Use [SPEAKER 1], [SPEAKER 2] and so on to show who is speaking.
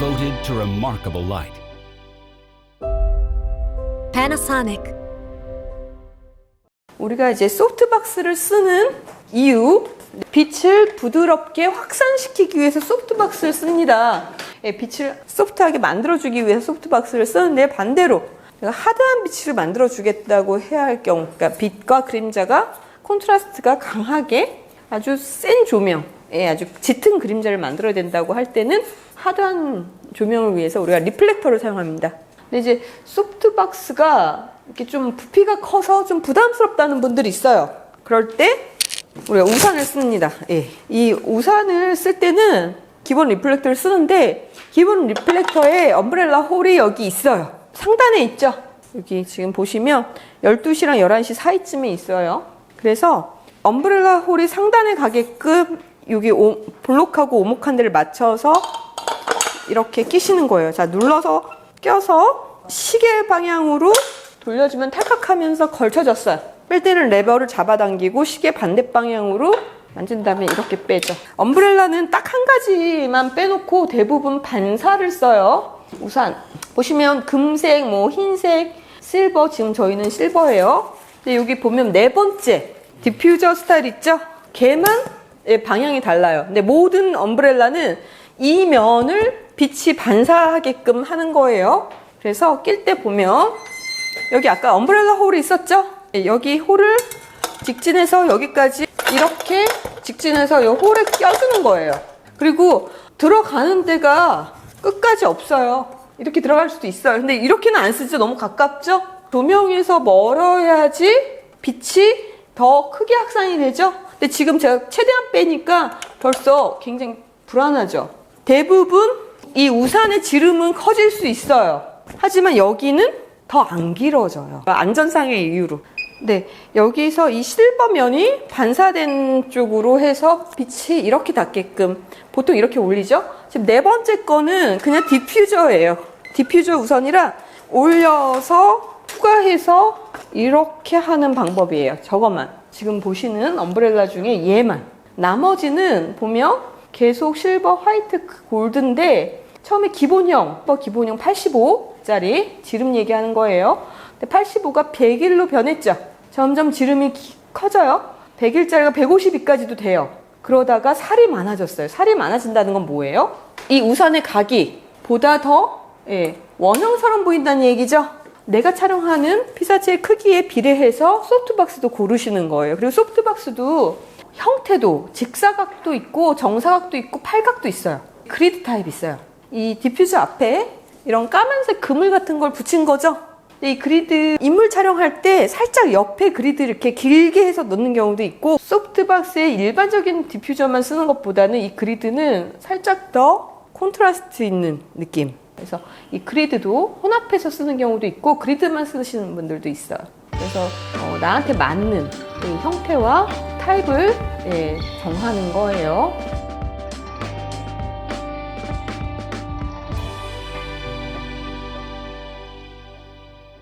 [SPEAKER 1] to remarkable light.
[SPEAKER 2] Panasonic.
[SPEAKER 3] 우리가 이제 소프트박스를 쓰는 이유 빛을 부드럽게 확산시키기 위해서 소프트박스를 씁니다. 예, 빛을 소프트하게 만들어주기 위해서 소프트박스를 쓰는데 반대로 하드한 빛을 만들어주겠다고 해야 할 경우 그러니까 빛과 그림자가 콘트라스트가 강하게 아주 센 조명 예, 아주 짙은 그림자를 만들어야 된다고 할 때는 하드한 조명을 위해서 우리가 리플렉터를 사용합니다. 근데 이제 소프트박스가 이렇게 좀 부피가 커서 좀 부담스럽다는 분들이 있어요. 그럴 때 우리가 우산을 씁니다. 예. 이 우산을 쓸 때는 기본 리플렉터를 쓰는데 기본 리플렉터에 엄브렐라 홀이 여기 있어요. 상단에 있죠. 여기 지금 보시면 12시랑 11시 사이쯤에 있어요. 그래서 엄브렐라 홀이 상단에 가게끔 여기 오- 볼록하고 오목한 데를 맞춰서 이렇게 끼시는 거예요. 자, 눌러서 껴서 시계 방향으로 돌려주면 탈칵하면서 걸쳐졌어요. 뺄 때는 레버를 잡아당기고 시계 반대 방향으로 만진 다음에 이렇게 빼죠. 엄브렐라는 딱 한 가지만 빼놓고 대부분 반사를 써요. 우산 보시면 금색, 뭐 흰색, 실버 지금 저희는 실버예요. 근데 여기 보면 네 번째 디퓨저 스타일 있죠? 걔만 예, 방향이 달라요. 근데 모든 엄브렐라는 이 면을 빛이 반사하게끔 하는 거예요. 그래서 낄 때 보면 여기 아까 엄브렐라 홀이 있었죠? 예, 여기 홀을 직진해서 여기까지 이렇게 직진해서 이 홀에 껴주는 거예요. 그리고 들어가는 데가 끝까지 없어요. 이렇게 들어갈 수도 있어요. 근데 이렇게는 안 쓰죠. 너무 가깝죠? 조명에서 멀어야지 빛이 더 크게 확산이 되죠? 근데 지금 제가 최대한 빼니까 벌써 굉장히 불안하죠? 대부분 이 우산의 지름은 커질 수 있어요. 하지만 여기는 더 안 길어져요. 안전상의 이유로. 네, 여기서 이 실버 면이 반사된 쪽으로 해서 빛이 이렇게 닿게끔 보통 이렇게 올리죠? 지금 네 번째 거는 그냥 디퓨저예요. 디퓨저 우선이라 올려서 투과해서 이렇게 하는 방법이에요. 저것만. 지금 보시는 엄브렐라 중에 얘만. 나머지는 보면 계속 실버, 화이트, 골드인데 처음에 기본형, 뭐 기본형 85짜리 지름 얘기하는 거예요. 근데 85가 100일로 변했죠. 점점 지름이 기- 커져요. 100일짜리가 152까지도 돼요. 그러다가 살이 많아졌어요. 살이 많아진다는 건 뭐예요? 이 우산의 각이 보다 더 예, 원형처럼 보인다는 얘기죠. 내가 촬영하는 피사체의 크기에 비례해서 소프트박스도 고르시는 거예요. 그리고 소프트박스도 형태도 직사각도 있고 정사각도 있고 팔각도 있어요. 그리드 타입 있어요. 이 디퓨저 앞에 이런 까만색 그물 같은 걸 붙인 거죠. 이 그리드 인물 촬영할 때 살짝 옆에 그리드 이렇게 길게 해서 넣는 경우도 있고 소프트박스에 일반적인 디퓨저만 쓰는 것보다는 이 그리드는 살짝 더 콘트라스트 있는 느낌. 그래서 이 그리드도 혼합해서 쓰는 경우도 있고 그리드만 쓰시는 분들도 있어요. 그래서 어, 나한테 맞는 이 형태와 타입을 예, 정하는 거예요.